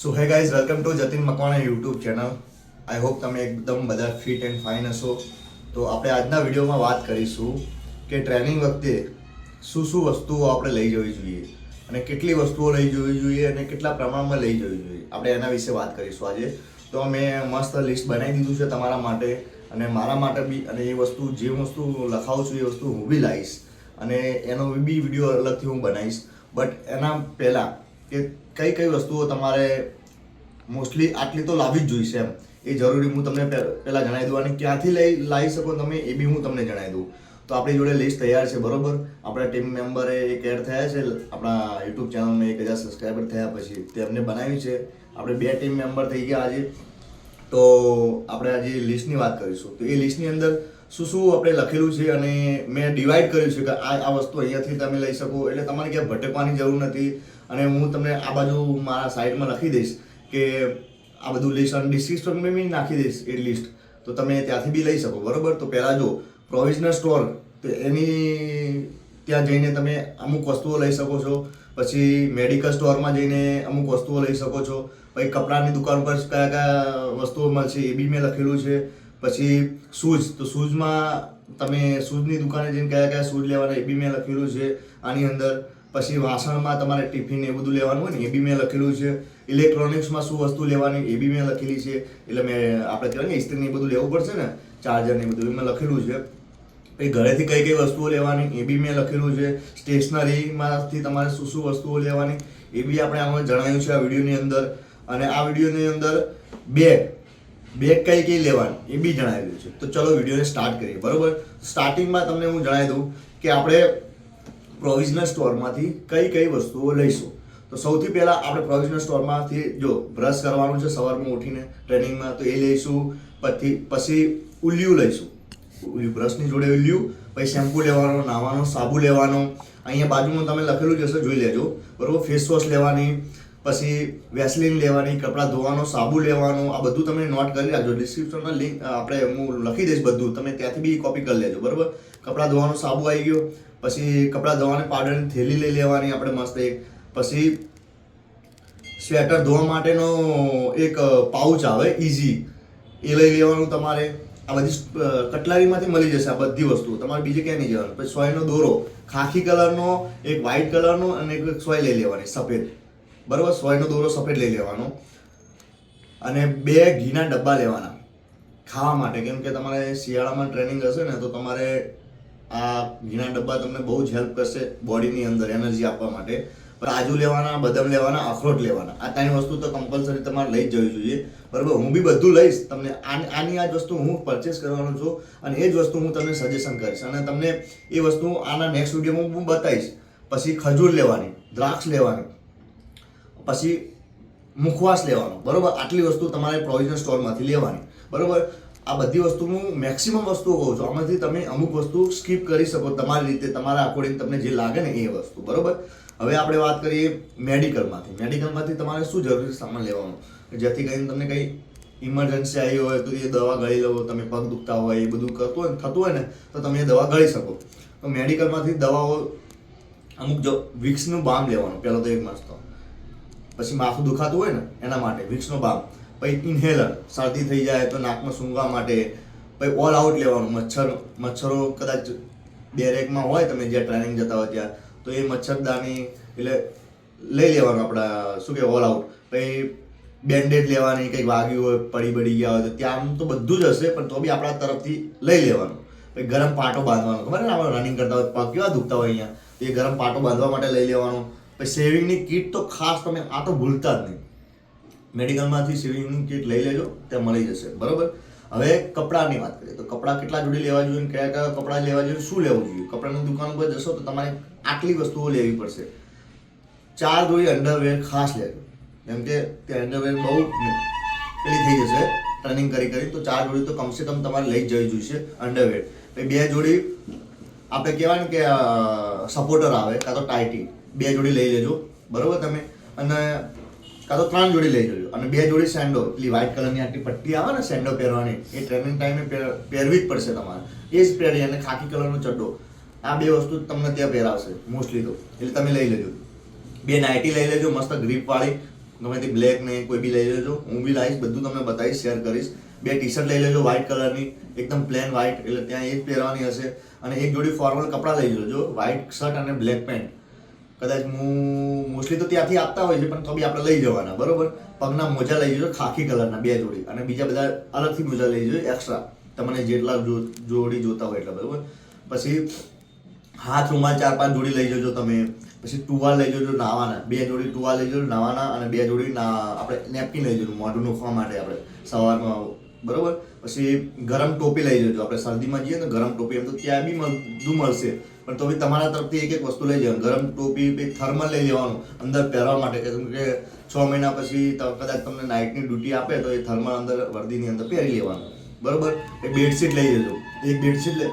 So hey guys welcome to Jatin Makwana YouTube channel I hope તમે એકદમ બધા fit and fine હશો. તો આપણે આજના વિડીયોમાં વાત કરીશું કે ટ્રેનિંગ વખતે શું શું વસ્તુઓ આપણે લઈ જવી જોઈએ અને કેટલી વસ્તુઓ લઈ જવી જોઈએ અને કેટલા પ્રમાણમાં લઈ જવી જોઈએ. આપણે એના વિશે વાત કરીશું આજે. તો મેં મસ્ત લિસ્ટ બનાવી દીધું છે તમારા માટે અને મારા માટે બી અને એ વસ્તુ, જે વસ્તુ લખાવું છું એ વસ્તુ હું બી લાવીશ. અને એનો બી વીડિયો અલગથી હું બનાવીશ. બટ એના પહેલાં કે કઈ કઈ વસ્તુઓ તમારે મોસ્ટલી આટલી તો લાવવી જ જોઈશે એમ. એ જરૂરી હું તમને પહેલાં જણાવી દઉં અને ક્યાંથી લઈ, લાવી શકો તમે એ બી હું તમને જણાવી દઉં. તો આપણી જોડે લિસ્ટ તૈયાર છે, બરોબર? આપણા ટીમ મેમ્બરે એક એડ થયા છે, આપણા યુટ્યુબ ચેનલમાં એક હજાર સબસ્ક્રાઈબર થયા પછી તેમને બનાવી છે. આપણે બે ટીમ મેમ્બર થઈ ગયા આજે. તો આપણે આજે લિસ્ટની વાત કરીશું. તો એ લિસ્ટની અંદર શું શું આપણે લખેલું છે અને મેં ડિવાઈડ કર્યું છે કે આ આ વસ્તુ અહીંયાથી તમે લઈ શકો. એટલે તમારે ક્યાંય ભટકવાની જરૂર નથી. અને હું તમને આ બાજુ મારા સાઈડમાં લખી દઈશ કે આ બધું લિસ્ટ અને ડિસ્ક્રિપ્શનમાં બી નાખી દઈશ એ લિસ્ટ તો તમે ત્યાંથી બી લઈ શકો, બરાબર? તો પહેલાં જો પ્રોવિઝનલ સ્ટોર તો એની ત્યાં જઈને તમે અમુક વસ્તુઓ લઈ શકો છો. પછી મેડિકલ સ્ટોરમાં જઈને અમુક વસ્તુઓ લઈ શકો છો. પછી કપડાની દુકાન પર કયા કયા વસ્તુઓ મળશે એ બી મેં લખેલું છે. પછી શૂઝ તો શૂઝમાં તમે શૂઝની દુકાને જઈને કયા કયા શૂઝ લેવાના એ બી મેં લખેલું છે આની અંદર. પછી વાસણમાં તમારે ટિફિન એ બધું લેવાનું હોય ને, એ બી મેં લખેલું છે. ઇલેક્ટ્રોનિક્સમાં શું વસ્તુ લેવાની એ બી મેં લખેલી છે. એટલે મેં આપણે કહેવાય ને, ઇસ્ત્રીને એ બધું લેવું પડશે ને ચાર્જર ને એ બધું મેં લખેલું છે. પછી ઘરેથી કઈ કઈ વસ્તુઓ લેવાની એ બી મેં લખેલું છે. સ્ટેશનરીમાંથી તમારે શું શું વસ્તુઓ લેવાની એ બી આપણે આમાં જણાવ્યું છે આ વિડીયોની અંદર. અને આ વિડીયોની અંદર બેગ બેગ કઈ કઈ લેવાની એ બી જણાવેલું છે. તો ચલો વિડીયોને સ્ટાર્ટ કરીએ. બરોબર? સ્ટાર્ટિંગમાં તમને હું જણાવી દઉં કે આપણે પ્રોવિઝનલ સ્ટોરમાંથી કઈ કઈ વસ્તુઓ લઈશું. તો સૌથી પહેલાં આપણે પ્રોવિઝનલ સ્ટોરમાંથી જો બ્રશ કરવાનું છે સવારમાં ઉઠીને ટ્રેનિંગમાં તો એ લઈશું. પછી પછી ઉલિયું લઈશું. બ્રશની જોડે ઉલિયું, પછી શેમ્પુ લેવાનો, નાવાનો, સાબુ લેવાનો. અહીંયા બાજુમાં તમે લખેલું જ હશે, જોઈ લેજો. બરોબર ફેસ વોશ લેવાની. પછી વેસલીન લેવાની, કપડાં ધોવાનો, સાબુ લેવાનો, આ બધું તમે નોટ કરી રાખજો. ડિસ્ક્રિપ્શનમાં લિંક આપણે હું લખી દઈશ બધું. તમે ત્યાંથી બી કોપી કરી લેજો, બરાબર? કપડાં ધોવાનો સાબુ આવી ગયો. પછી કપડાં ધોવાની પાવડરની થેલી લઈ લેવાની આપણે મસ્ત એક. પછી સ્વેટર ધોવા માટેનો એક પાઉચ આવે ઇઝી એ લઈ લેવાનું તમારે. આ બધી કટલારીમાંથી મળી જશે આ બધી વસ્તુ તમારે બીજે ક્યાંય નહીં જવાનું. પછી સોયનો દોરો. ખાખી કલરનો, એક વ્હાઈટ કલરનો અને એક સોય લઈ લેવાની, સફેદ. બરાબર સોયનો દોરો સફેદ લઈ લેવાનો અને બે ઘીના ડબ્બા લેવાના ખાવા માટે. કેમ કે તમારે શિયાળામાં ટ્રેનિંગ હશે ને, તો તમારે આ ઘીના ડબ્બા તમને બહુ જ હેલ્પ કરશે બોડીની અંદર એનર્જી આપવા માટે. કાજુ લેવાના, બદામ લેવાના, અખરોટ લેવાના. આ ત્રણ વસ્તુ તો કમ્પલસરી તમારે લઈ જ જવી જોઈએ. બરાબર, હું બી બધું લઈશ, તમને આની આ જ વસ્તુ હું પરચેસ કરવાનો છું અને એ જ વસ્તુ હું તમને સજેશન કરીશ. અને તમને એ વસ્તુ આના નેક્સ્ટ વિડીયોમાં હું બતાવીશ. પછી ખજૂર લેવાની, દ્રાક્ષ લેવાની પછી મુખવાસ લેવાનો. બરોબર? આટલી વસ્તુ તમારે પ્રોવિઝન સ્ટોરમાંથી લેવાની. બરોબર? આ બધી વસ્તુ હું મેક્સિમમ વસ્તુઓ કહું છું. આમાંથી તમે અમુક વસ્તુ સ્કીપ કરી શકો તમારી રીતે, તમારા અકોર્ડિંગ તમને જે લાગે ને એ વસ્તુ. બરોબર? હવે આપણે વાત કરીએ મેડિકલમાંથી. મેડિકલમાંથી તમારે શું જરૂરી સામાન લેવાનું? જેથી કરીને તમને કંઈ ઇમરજન્સી આવી હોય તો એ દવા ગળી લો, તમે પગ દુખતા હોય, એ બધું કરતું હોય થતું હોય ને, તો તમે એ દવા ગળી શકો. તો મેડિકલમાંથી દવાઓ અમુક જો વિક્સનું બામ લેવાનું, પહેલો તો એક મસ્ત પછી માથું દુખાતું હોય ને, એના માટે વિક્સનો બામ પછી ઇન્હેલર શરદી થઈ જાય તો નાકમાં સૂંઘવા માટે, પછી ઓલ આઉટ લેવાનું, મચ્છર, મચ્છરો કદાચ બેરેકમાં હોય તમે જ્યાં ટ્રેનિંગ જતા હોય ત્યાં, તો એ મચ્છરદાની એટલે લઈ લેવાનું આપણા, શું કે ઓલ આઉટ પછી બેન્ડેડ લેવાની, કંઈક વાગ્યું હોય, પડી બડી ગયા હોય તો ત્યાં આમ તો બધું જ હશે, પણ તો બી આપણા તરફથી લઈ લેવાનું. પછી ગરમ પાટો બાંધવાનો, ખબર ને આપણે રનિંગ કરતા હોય પગ કેવા દુખતા હોય અહીંયા? એ ગરમ પાટો બાંધવા માટે લઈ લેવાનો. પછી સેવિંગની કીટ તો ખાસ તમે આ તો ભૂલતા જ નહીં. મેડિકલમાંથી સેવિંગની કીટ લઈ લેજો ત્યાં મળી જશે. બરોબર? હવે કપડાની વાત કરીએ, તો કપડાં કેટલા જોડી લેવા જોઈએ કયા કયા કપડાં લેવા જોઈએ શું લેવું જોઈએ? કપડાની દુકાન પર જશો તો તમારે આટલી વસ્તુઓ લેવી પડશે. ચાર જોડી અંડરવેર ખાસ લેજો. કેમ કે તે અંડરવેર બહુ પેલી થઈ જશે ટ્રેનિંગ કરી કરી, તો ચાર જોડી તો કમસે કમ તમારે લઈ જવી જોઈશે અંડરવેર બે જોડી, આપણે કહેવાય ને કે સપોર્ટર આવે, કાં તો ટાઈટી બે જોડી લઈ લેજો. બરોબર તમે? અને કાં તો ત્રણ જોડી લઈ જજો અને બે જોડી સેન્ડો પેલી વ્હાઇટ કલરની આટલી પટ્ટી આવે ને સેન્ડો પહેરવાની, એ ટ્રેનિંગ ટાઈમે પહેર- પહેરવી જ પડશે તમારે. એ જ પહેરી અને ખાકી કલરનો ચડ્ડો. આ બે વસ્તુ તમને ત્યાં પહેરાવશે મોસ્ટલી તો. એટલે તમે લઈ લેજો. બે નાઇટી લઈ લેજો, મસ્ત ગ્રીપ વાળી. ગમે તે બ્લેક ને કોઈ બી લઈ લેજો. હું બી લાવીશ બધું તમને બતાવીશ શેર કરીશ. બે ટી શર્ટ લઈ લેજો વ્હાઇટ કલરની એકદમ પ્લેન વ્હાઇટ એટલે ત્યાં એ જ પહેરવાની હશે. અને એક જોડી ફોર્મલ કપડાં લઈ લેજો વ્હાઇટ શર્ટ અને બ્લેક પેન્ટ કદાચ હું મોસ્ટલી તો ત્યાંથી આપતા હોય છે, પણ તો બી આપણે લઈ જવાના, બરોબર? પગના મોજા લઈ જજો ખાખી કલરના, બે જોડી, અને બીજા બધા અલગથી મોજા લઈ જજો એક્સ્ટ્રા તમને જેટલા જોડી જોતા હોય એટલા, બરોબર? પછી હાથ રૂમાલ ચાર પાંચ જોડી લઈ જજો તમે. પછી ટુવાલ લઈ જજો નાવાના, બે જોડી ટુવાલ લઈ જજો નાવાના, અને બે જોડી આપણે નેપકિન લઈ જજો મોઢું નોખવા માટે આપણે, સવારમાં બરોબર? પછી ગરમ ટોપી લઈ જજો. આપણે શરદીમાં જઈએ ને ગરમ ટોપી, એમ તો ત્યાં બી બધું મળશે. પણ તો બી તમારા તરફથી એક એક વસ્તુ લઈ જવાનું. ગરમ ટોપી પછી થર્મલ લઈ લેવાનું, અંદર પહેરવા માટે. કેમ કે છ મહિના પછી કદાચ તમને નાઇટની ડ્યુટી આપે, તો એ થર્મલ અંદર વર્દીની અંદર પહેરી લેવાનું. બરોબર? એ બેડશીટ લઈ જજો. એક બેડશીટ લે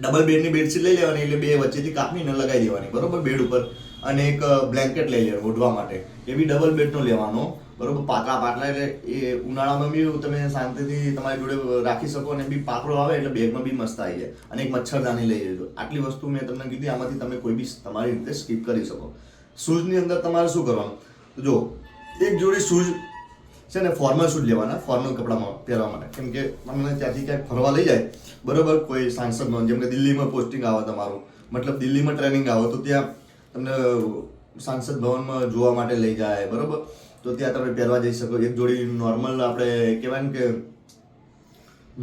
ડબલ બેડની બેડશીટ લઈ લેવાની એટલે બે વચ્ચેથી કાપીને લગાવી દેવાની, બરોબર? બેડ ઉપર. અને એક બ્લેન્કેટ લઈ લેવાનું ઓઢવા માટે. એ બી ડબલ બેડનો લેવાનો, બરોબર? પાતળા પાટલા એટલે એ ઉનાળામાં બી તમે શાંતિથી તમારી જોડે રાખી શકો અને બી પાકડો આવે એટલે બેગમાં બી મસ્ત આવી જાય. અને એક મચ્છરદાની લઈ લેજો. આટલી વસ્તુ મેં તમને કીધી, આમાંથી તમે કોઈ બી તમારી રીતે સ્કીપ કરી શકો. શૂઝની અંદર તમારે શું કરવાનું? જો, એક જોડી શૂઝ છે ને ફોર્મલ શૂઝ લેવાના? ફોર્મલ કપડામાં પહેરવા માટે. કેમ કે તમને ત્યાંથી ક્યાંક ફરવા લઈ જાય, બરોબર, કોઈ સાંસદમાં જેમ કે દિલ્હીમાં પોસ્ટિંગ આવે તમારું, મતલબ દિલ્હીમાં ટ્રેનિંગ આવે, તો ત્યાં તમને સાંસદ ભવનમાં જોવા માટે લઈ જાય, બરોબર? તો ત્યાં તમે પહેરવા જઈ શકો. એક જોડી નોર્મલ આપણે કહેવાય ને કે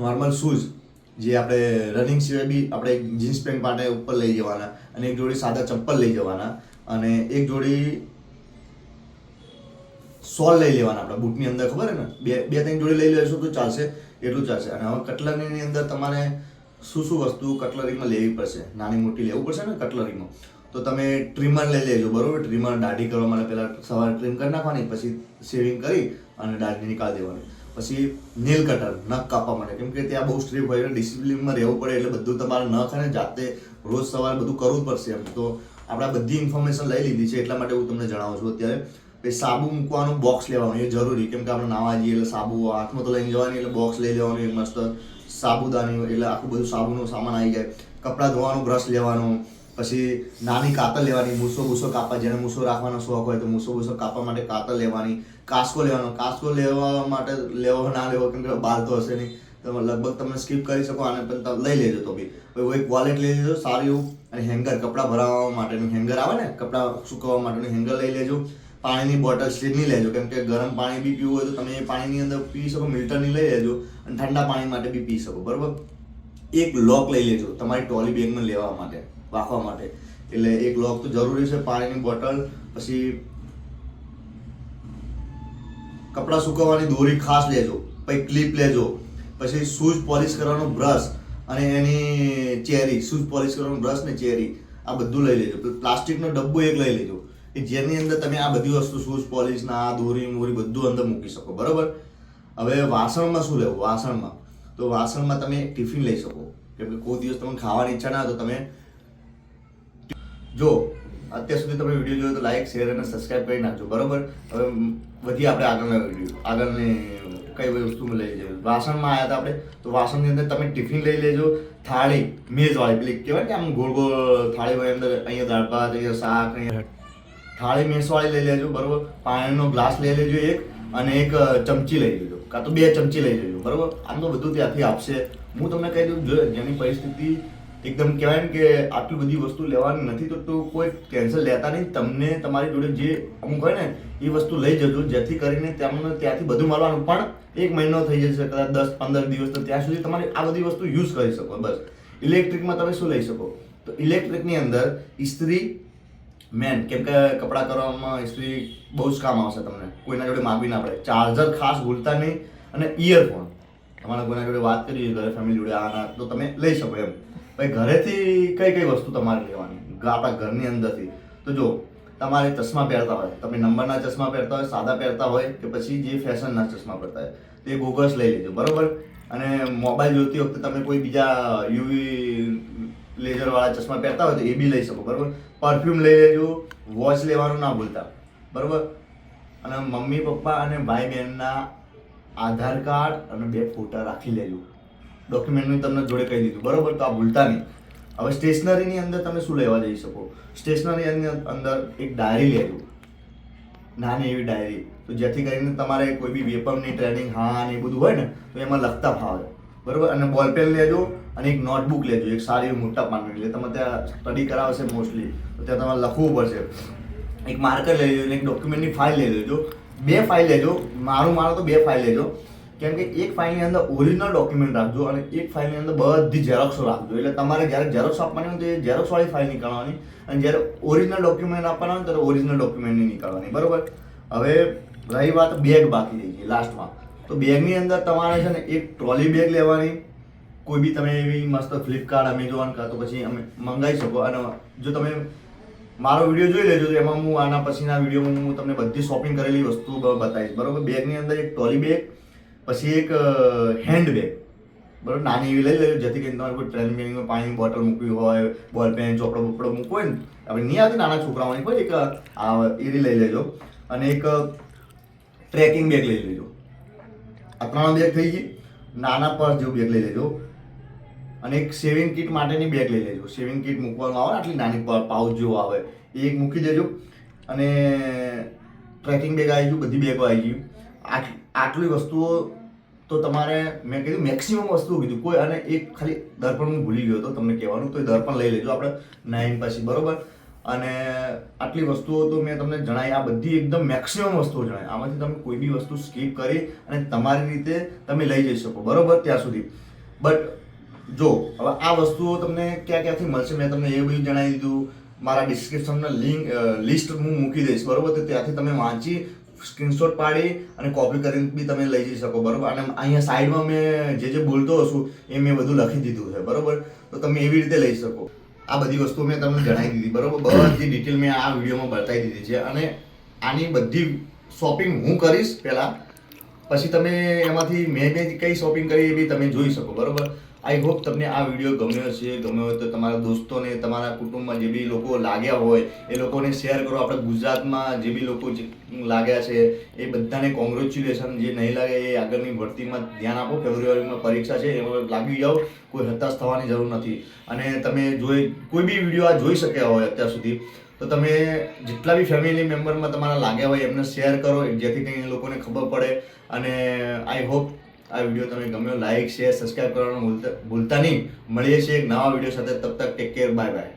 નોર્મલ શૂઝ જે આપણે રનિંગ સિવાય બી આપણે જીન્સ પેન્ટ માટે ઉપર લઈ જવાના, અને એક જોડી સાદા ચપ્પલ લઈ જવાના, અને એક જોડી સોલ લઈ લેવાના આપણે બૂટની અંદર, ખબર ને? બે બે, ત્રણ જોડી લઈ લેશો તો ચાલશે, એટલું ચાલશે. અને હવે કટલરીની અંદર તમારે શું શું વસ્તુ કટલરીમાં લેવી પડશે? નાની મોટી લેવું પડશે ને કટલરીમાં? તો તમે ટ્રીમર લઈ લેજો, બરાબર? ટ્રીમર દાઢી કરવા માટે પહેલાં સવારે ટ્રીમ કરી નાખવાની, પછી શેવિંગ કરી અને દાઢી નીકાળી દેવાની. પછી નેલ કટર નખ કાપવા માટે. કેમ કે ત્યાં બહુ સ્ટ્રીપ હોય એટલે ડિસિપ્લિનમાં રહેવું પડે એટલે બધું તમારે નખ અને જાતે રોજ સવારે બધું કરવું જ પડશે એમ. તો આપણે બધી ઇન્ફોર્મેશન લઈ લીધી છે, એટલા માટે હું તમને જણાવું છું અત્યારે. સાબુ મૂકવાનું બોક્સ લેવાનું, એ જરૂરી. કેમ કે આપણે નાવા જઈએ એટલે સાબુ હાથમાં તો લઈને જવાની, એટલે બોક્સ લઈ લેવાનું એક મસ્ત સાબુદાની, એટલે આખું બધું સાબુનો સામાન આવી જાય. કપડાં ધોવાનું બ્રશ લેવાનું, પછી નાની કાતર લેવાની, મૂસો ભૂસો કાપવા, જેને મૂસો રાખવાનો શોખ હોય તો મૂસો ભૂસો કાપવા માટે કાતર લેવાની, કાસ્કો લેવાનો. કાસ્કો લેવા માટે, લેવો ના લેવો, કેમ કે બાલ તો હશે નહીં. તમે લગભગ તમે સ્કીપ કરી શકો અને પણ તમે લઈ લેજો તો બી. પછી એક વોલેટ લઈ લેજો, સારું એવું, અને હેંગર કપડાં ભરાવવા માટેનું હેંગર આવે ને, કપડાં સુકવવા માટેનું હેંગર લઈ લેજો. પાણીની બોટલ સ્ટીલની લેજો. કેમ કે ગરમ પાણી બી પીવું હોય તો તમે એ પાણીની અંદર પી શકો મિલ્ટરની લઈ લેજો અને ઠંડા પાણી માટે બી પી શકો, બરાબર? એક લોક લઈ લેજો તમારી ટ્રોલી બેગમાં લેવા માટે રાખવા માટે. એટલે એક લોક તો જરૂરી છે, પાણીની બોટલ, પછી કપડાં સુકવવાની દોરી ખાસ લેજો, પછી ક્લિપ લેજો, પછી શૂઝ પોલિશ કરવાનો બ્રશ અને એની ચેરી, શૂઝ પોલિશ કરવાનો બ્રશ ને ચેરી, આ બધું લઈ લેજો. પ્લાસ્ટિકનો ડબ્બો એક લઈ લેજો. કે જેની અંદર તમે આ બધી વસ્તુ શૂઝ પોલિશના આ દોરી, મોરી બધું અંદર મૂકી શકો, બરાબર? હવે વાસણમાં શું લેવું? વાસણમાં. તો વાસણમાં તમે ટિફિન લઈ શકો. કેમ કે કોઈ દિવસ તમને ખાવાની ઈચ્છા ના તો તમે જો, અત્યાર સુધી તમે વીડિયો જોયો તો લાઈક શેર અને સબસ્ક્રાઇબ કરી નાખજો, બરોબર? હવે વધી આપણે આગળના વીડિયો આગળની કઈ કઈ વસ્તુ લઈ જઈએ. વાસણમાં આવ્યા હતા આપણે, તો વાસણની અંદર તમે ટિફિન લઈ લેજો, થાળી, મેજવાળી, પેલી કહેવાય કે આમ ગોળ ગોળ થાળી હોય અંદર, અહીંયા દાળ ભાત, અહીંયા શાક, અહીંયા થાળી મેસવાળી લઈ લેજો, બરોબર? પાણીનો ગ્લાસ લઈ લેજો એક અને એક ચમચી લઈ લેજો. કાં તો બે ચમચી લઈ લેજો, બરોબર? આમ તો બધું ત્યાંથી આપશે. હું તમને કહી દઉં, જો જેની પરિસ્થિતિ એકદમ કહેવાય ને કે આટલી બધી વસ્તુ લેવાની નથી, તો તો કોઈ કેન્સલ લેતા નહીં. તમને તમારી જોડે જે અમુક હોય ને, એ વસ્તુ લઈ જજો, જેથી કરીને તમને ત્યાંથી બધું મળવાનું. પણ એક મહિનો થઈ જશે, કદાચ દસ, પંદર દિવસ, તો ત્યાં સુધી તમારે આ બધી વસ્તુ યુઝ કરી શકો, બસ. ઇલેક્ટ્રિકમાં તમે શું લઈ શકો? તો ઇલેક્ટ્રિકની અંદર ઇસ્ત્રી મેન કેમ કે કપડાં કરવામાં ઇસ્ત્રી બહુ જ કામ આવશે તમને. કોઈના જોડે માગવી ના પડે. ચાર્જર ખાસ ભૂલતા નહીં અને ઇયરફોન તમારા કોઈના જોડે વાત કરી ઘરે ફેમિલી જોડે આના, તો તમે લઈ શકો એમ. ભાઈ, ઘરેથી કઈ કઈ વસ્તુ તમારે લેવાની? આપણા ઘરની અંદરથી. તો જો, તમારે ચશ્મા પહેરતા હોય. તમે નંબરના ચશ્મા પહેરતા હોય, સાદા પહેરતા હોય, કે પછી જે ફેશનના ચશ્મા પહેરતા હોય. તે ગોગલ્સ લઈ લેજો, બરોબર? અને મોબાઈલ જોતી વખતે તમે કોઈ બીજા યુવી લેઝરવાળા ચશ્મા પહેરતા હોય તો એ બી લઈ શકો, બરોબર? પરફ્યુમ લઈ લેજો વોચ લેવાનું ના ભૂલતા. બરાબર? અને મમ્મી, પપ્પા અને ભાઈ બહેનના આધાર કાર્ડ અને બે ફોટા રાખી લેજો. ડોક્યુમેન્ટની તમને જોડે કહી દીધું. બરાબર? તો આ ભૂલતા નહીં. હવે સ્ટેશનરીની અંદર તમે શું લેવા જઈ શકો? સ્ટેશનરી અંદર એક ડાયરી લેજો. નાની એવી ડાયરી તો જેથી કરીને તમારે કોઈ બી વેપમની ટ્રેનિંગ હા, ને એ બધું હોય ને, તો એમાં લખતા ફાવે. બરાબર? અને બોલપેન લેજો અને એક નોટબુક લેજો. એક સારી મોટા પાનની. એટલે તમે ત્યાં સ્ટડી કરાવશે મોસ્ટલી તો ત્યાં તમારે લખવું પડશે. એક માર્કર લઈ લેજો, એક ડોક્યુમેન્ટની ફાઇલ લઈ લેજો. બે ફાઇલ લેજો. મારું, મારો તો બે ફાઇલ લેજો. કેમ કે એક ફાઇલની અંદર ઓરિજિનલ ડોક્યુમેન્ટ રાખજો અને એક ફાઇલની અંદર બધી ઝેરોક્સો રાખજો. એટલે તમારે જ્યારે ઝેરોક્સ આપવાની હોય તો એ ઝેરોક્સ વાળી ફાઇલ નીકળવાની. અને જ્યારે ઓરિજિનલ ડોક્યુમેન્ટ આપવાના હોય ત્યારે ઓરિજિનલ ડોક્યુમેન્ટની નીકળવાની. બરાબર? હવે રહી વાત બેગ બાકી રહી ગઈ લાસ્ટમાં તો બેગની અંદર તમારે છે ને એક ટ્રોલી બેગ લેવાની. કોઈ બી તમે એવી મસ્ત ફ્લિપકાર્ટ અમેઝોન કાં તો પછી અમે મંગાવી શકો. અને જો તમે મારો વીડિયો જોઈ લેજો તો એમાં હું આના પછીના વિડીયોમાં હું તમને બધી શોપિંગ કરેલી વસ્તુ બતાવીશ. બરોબર? બેગની અંદર એક ટ્રોલી બેગ પછી એક હેન્ડ બેગ બરોબર? નાની એવી લઈ લેજો, જેથી કરીને તમારે કોઈ ટ્રેનિંગ પાણી બોટલ મૂકવી હોય બોલ પેન ચોપડો બોપડો મૂકવો હોય ને, આપણે નહીં આવતી નાના છોકરાઓની પણ એક એરી લઈ લેજો અને એક ટ્રેકિંગ બેગ લઈ લેજો. આ ત્રણ બેગ થઈ ગઈ. નાના પર્સ જેવું બેગ લઈ લેજો. અને એક સેવિંગ કિટ માટેની બેગ લઈ લેજો. સેવિંગ કિટ મૂકવાનું આવે, આટલી નાની પાઉચ જો આવે, એ એક મૂકી દેજો. અને ટ્રેકિંગ બેગ આવી ગયું, બધી બેગો આવી ગયું. આટ, આટલી વસ્તુઓ તો તમારે, મેં કીધું મેક્સિમમ વસ્તુઓ કીધું. કોઈ, અને એક ખાલી દર્પણ હું ભૂલી ગયો હતો, તમને કહેવાનું, તો એ દર્પણ લઈ લેજો આપણે નાઇન પછી, બરોબર? અને આટલી વસ્તુઓ તો મેં તમને જણાવી આ બધી એકદમ મેક્સિમમ વસ્તુઓ જણાવી આમાંથી તમે કોઈ બી વસ્તુ સ્કીપ કરી અને તમારી રીતે તમે લઈ જઈ શકો, બરોબર? ત્યાં સુધી. બટ જો, હવે આ વસ્તુઓ તમને ક્યાં ક્યાંથી મળશે મેં તમને એ બધું જણાવી દીધું. મારા ડિસ્ક્રિપ્શનના લિંક લિસ્ટ હું મૂકી દઈશ, બરોબર? તો ત્યાંથી તમે વાંચી સ્ક્રીનશોટ પાડી અને કોપી કરીને બી તમે લઈ જઈ શકો, બરોબર? અને અહીંયા સાઈડમાં મેં જે જે બોલતો હશું, એ મેં બધું લખી દીધું છે, બરોબર? તો તમે એવી રીતે લઈ શકો. આ બધી વસ્તુ મેં તમને જણાવી દીધી, બરોબર? બધી ડિટેલ મેં આ વિડીયોમાં બતાવી દીધી છે. અને આની બધી શોપિંગ હું કરીશ પહેલાં. પછી તમે એમાંથી મેં મેં કઈ શોપિંગ કરી એ બી તમે જોઈ શકો, બરોબર? આઈ હોપ તમને આ વીડિયો ગમ્યો હશે, ગમ્યો હોય તો તમારા દોસ્તોને, તમારા કુટુંબમાં જે બી લોકો લાગ્યા હોય, એ લોકોને શેર કરો. આપણે ગુજરાતમાં જે બી લોકો લાગ્યા છે, એ બધાને કોંગ્રેચ્યુલેશન જે નહીં લાગે એ આગળની ભરતીમાં ધ્યાન આપો. ફેબ્રુઆરીમાં પરીક્ષા છે એમાં લાગી જાઓ. કોઈ હતાશ થવાની જરૂર નથી. અને તમે જોઈ, કોઈ બી વીડિયો આ જોઈ શક્યા હોય અત્યાર સુધી, તો તમે જેટલા બી ફેમિલી મેમ્બરમાં તમારા લાગ્યા હોય, એમને શેર કરો, જેથી કરીને લોકોને ખબર પડે. અને આઈ હોપ આ વીડિયો તમે ગમ્યો લાઈક શેર સબસ્ક્રાઈબ કરવાનું ભૂલતા નહીં. મળીએ છીએ એક નવા વીડિયો સાથે. તબ તક ટેક કેર બાય બાય